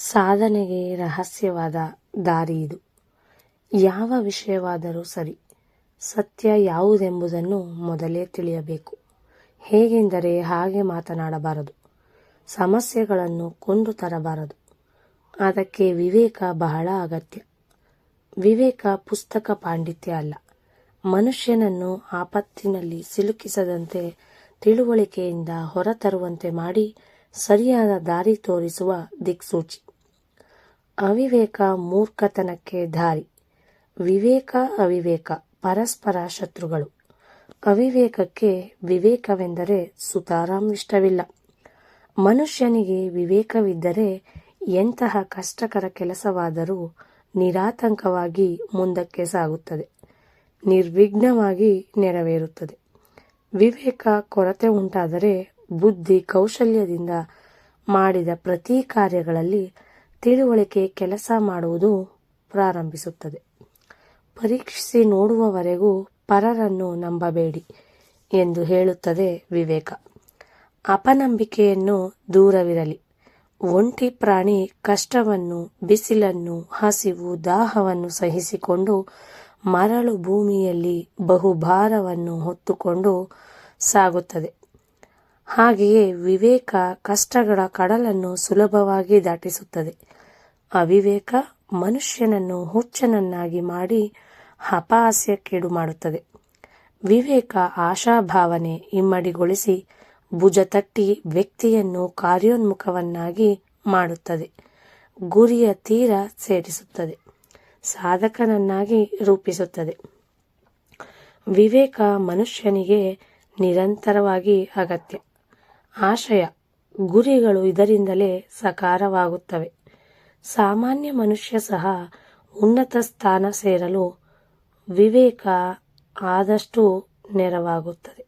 ಸಾಧನೆಗೆ ರಹಸ್ಯವಾದ ದಾರಿ ಇದು. ಯಾವ ವಿಷಯವಾದರೂ ಸರಿ, ಸತ್ಯ ಯಾವುದೆಂಬುದನ್ನು ಮೊದಲೇ ತಿಳಿಯಬೇಕು. ಹೇಗೆಂದರೆ ಹಾಗೆ ಮಾತನಾಡಬಾರದು. ಸಮಸ್ಯೆಗಳನ್ನು ಕೊಂಡು ತರಬಾರದು. ಅದಕ್ಕೆ ವಿವೇಕ ಬಹಳ ಅಗತ್ಯ. ವಿವೇಕ ಪುಸ್ತಕ ಪಾಂಡಿತ್ಯ ಅಲ್ಲ. ಮನುಷ್ಯನನ್ನು ಆಪತ್ತಿನಲ್ಲಿ ಸಿಲುಕಿಸದಂತೆ ತಿಳುವಳಿಕೆಯಿಂದ ಹೊರತರುವಂತೆ ಮಾಡಿ ಸರಿಯಾದ ದಾರಿ ತೋರಿಸುವ ದಿಕ್ಸೂಚಿ. ಅವಿವೇಕ ಮೂರ್ಖತನಕ್ಕೆ ದಾರಿ. ವಿವೇಕ, ಅವಿವೇಕ, ಪರಸ್ಪರ ಶತ್ರುಗಳು. ಅವಿವೇಕಕ್ಕೆ ವಿವೇಕವೆಂದರೆ ಸುತಾರಾಂ ಇಷ್ಟವಿಲ್ಲ. ಮನುಷ್ಯನಿಗೆ ವಿವೇಕವಿದ್ದರೆ ಎಂತಹ ಕಷ್ಟಕರ ಕೆಲಸವಾದರೂ ನಿರಾತಂಕವಾಗಿ ಮುಂದಕ್ಕೆ ಸಾಗುತ್ತದೆ. ನಿರ್ವಿಘ್ನವಾಗಿ ನೆರವೇರುತ್ತದೆ. ವಿವೇಕ ಕೊರತೆ ಉಂಟಾದರೆ ಬುದ್ಧಿ ಕೌಶಲ್ಯದಿಂದ ಮಾಡಿದ ಪ್ರತಿ ಕಾರ್ಯಗಳಲ್ಲಿ ತಿಳುವಳಿಕೆ ಕೆಲಸ ಮಾಡುವುದು ಪ್ರಾರಂಭಿಸುತ್ತದೆ. ಪರೀಕ್ಷಿಸಿ ನೋಡುವವರೆಗೂ ಪರರನ್ನು ನಂಬಬೇಡಿ ಎಂದು ಹೇಳುತ್ತದೆ ವಿವೇಕ. ಅಪನಂಬಿಕೆಯನ್ನು ದೂರವಿರಲಿ. ಒಂಟಿ ಪ್ರಾಣಿ ಕಷ್ಟವನ್ನು, ಬಿಸಿಲನ್ನು, ಹಸಿವು, ದಾಹವನ್ನು ಸಹಿಸಿಕೊಂಡು ಮರಳು ಭೂಮಿಯಲ್ಲಿ ಬಹುಭಾರವನ್ನು ಹೊತ್ತುಕೊಂಡು ಸಾಗುತ್ತದೆ. ಹಾಗೆಯೇ ವಿವೇಕ ಕಷ್ಟಗಳ ಕಡಲನ್ನು ಸುಲಭವಾಗಿ ದಾಟಿಸುತ್ತದೆ. ಅವಿವೇಕ ಮನುಷ್ಯನನ್ನು ಹುಚ್ಚನನ್ನಾಗಿ ಮಾಡಿ ಅಪಹಾಸ್ಯಕ್ಕೀಡು ಮಾಡುತ್ತದೆ. ವಿವೇಕ ಆಶಾಭಾವನೆ ಇಮ್ಮಡಿಗೊಳಿಸಿ ಭುಜ ತಟ್ಟಿ ವ್ಯಕ್ತಿಯನ್ನು ಕಾರ್ಯೋನ್ಮುಖವನ್ನಾಗಿ ಮಾಡುತ್ತದೆ. ಗುರಿಯ ತೀರ ಸೇರಿಸುತ್ತದೆ. ಸಾಧಕನನ್ನಾಗಿ ರೂಪಿಸುತ್ತದೆ. ವಿವೇಕ ಮನುಷ್ಯನಿಗೆ ನಿರಂತರವಾಗಿ ಅಗತ್ಯ. ಆಶಯ ಗುರಿಗಳು ಇದರಿಂದಲೇ ಸಕಾರವಾಗುತ್ತವೆ. ಸಾಮಾನ್ಯ ಮನುಷ್ಯ ಸಹ ಉನ್ನತ ಸ್ಥಾನ ಸೇರಲು ವಿವೇಕ ಆದಷ್ಟು ನೆರವಾಗುತ್ತದೆ.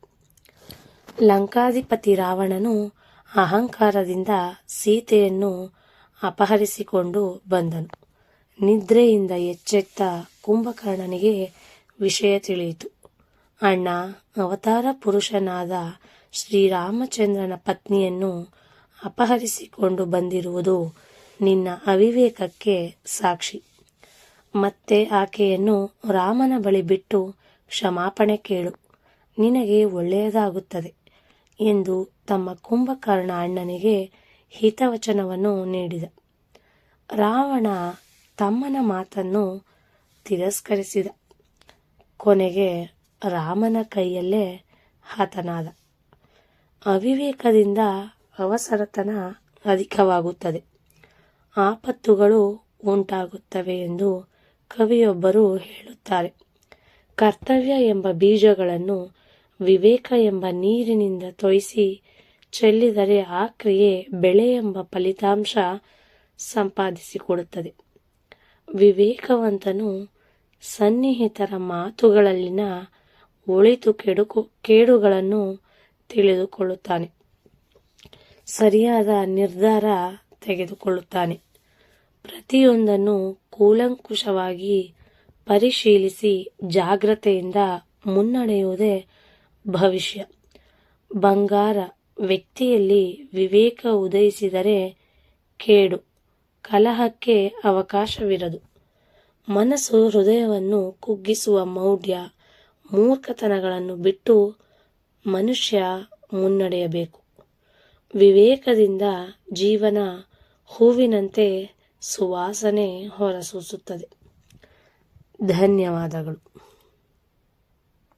ಲಂಕಾಧಿಪತಿ ರಾವಣನು ಅಹಂಕಾರದಿಂದ ಸೀತೆಯನ್ನು ಅಪಹರಿಸಿಕೊಂಡು ಬಂದನು. ನಿದ್ರೆಯಿಂದ ಎಚ್ಚೆತ್ತ ಕುಂಭಕರ್ಣನಿಗೆ ವಿಷಯ ತಿಳಿಯಿತು. ಅಣ್ಣ, ಅವತಾರ ಪುರುಷನಾದ ಶ್ರೀರಾಮಚಂದ್ರನ ಪತ್ನಿಯನ್ನು ಅಪಹರಿಸಿಕೊಂಡು ಬಂದಿರುವುದು ನಿನ್ನ ಅವಿವೇಕಕ್ಕೆ ಸಾಕ್ಷಿ. ಮತ್ತೆ ಆಕೆಯನ್ನು ರಾಮನ ಬಳಿ ಬಿಟ್ಟು ಕ್ಷಮಾಪಣೆ ಕೇಳು. ನಿನಗೆ ಒಳ್ಳೆಯದಾಗುತ್ತದೆ ಎಂದು ತಮ್ಮ ಕುಂಭಕರ್ಣ ಅಣ್ಣನಿಗೆ ಹಿತವಚನವನ್ನು ನೀಡಿದ. ರಾವಣ ತಮ್ಮನ ಮಾತನ್ನು ತಿರಸ್ಕರಿಸಿದ. ಕೊನೆಗೆ ರಾಮನ ಕೈಯಲ್ಲೇ ಹತನಾದ. ಅವಿವೇಕದಿಂದ ಅವಸರತನ ಅಧಿಕವಾಗುತ್ತದೆ. ಆಪತ್ತುಗಳು ಉಂಟಾಗುತ್ತವೆ ಎಂದು ಕವಿಯೊಬ್ಬರು ಹೇಳುತ್ತಾರೆ. ಕರ್ತವ್ಯ ಎಂಬ ಬೀಜಗಳನ್ನು ವಿವೇಕ ಎಂಬ ನೀರಿನಿಂದ ತೊಯಿಸಿ ಚೆಲ್ಲಿದರೆ ಆ ಕ್ರಿಯೆ ಬೆಳೆ ಎಂಬ ಫಲಿತಾಂಶ ಸಂಪಾದಿಸಿಕೊಡುತ್ತದೆ. ವಿವೇಕವಂತನು ಸನ್ನಿಹಿತರ ಮಾತುಗಳಲ್ಲಿನ ಒಳಿತು ಕೆಡುಕು, ಕೇಡುಗಳನ್ನು ತಿಳಿದುಕೊಳ್ಳುತ್ತಾನೆ. ಸರಿಯಾದ ನಿರ್ಧಾರ ತೆಗೆದುಕೊಳ್ಳುತ್ತಾನೆ. ಪ್ರತಿಯೊಂದನ್ನು ಕೂಲಂಕುಷವಾಗಿ ಪರಿಶೀಲಿಸಿ ಜಾಗ್ರತೆಯಿಂದ ಮುನ್ನಡೆಯುವುದೇ ಭವಿಷ್ಯ. ಬಂಗಾರ ವ್ಯಕ್ತಿಯಲ್ಲಿ ವಿವೇಕ ಉದಯಿಸಿದರೆ ಕೇಡು, ಕಲಹಕ್ಕೆ ಅವಕಾಶವಿರದು. ಮನಸ್ಸು ಹೃದಯವನ್ನು ಕುಗ್ಗಿಸುವ ಮೌಢ್ಯ ಮೂರ್ಖತನಗಳನ್ನು ಬಿಟ್ಟು ಮನುಷ್ಯ ಮುನ್ನಡೆಯಬೇಕು. ವಿವೇಕದಿಂದ ಜೀವನ ಹೂವಿನಂತೆ ಸುವಾಸನೆ ಹೊರಸೂಸುತ್ತದೆ. ಧನ್ಯವಾದಗಳು.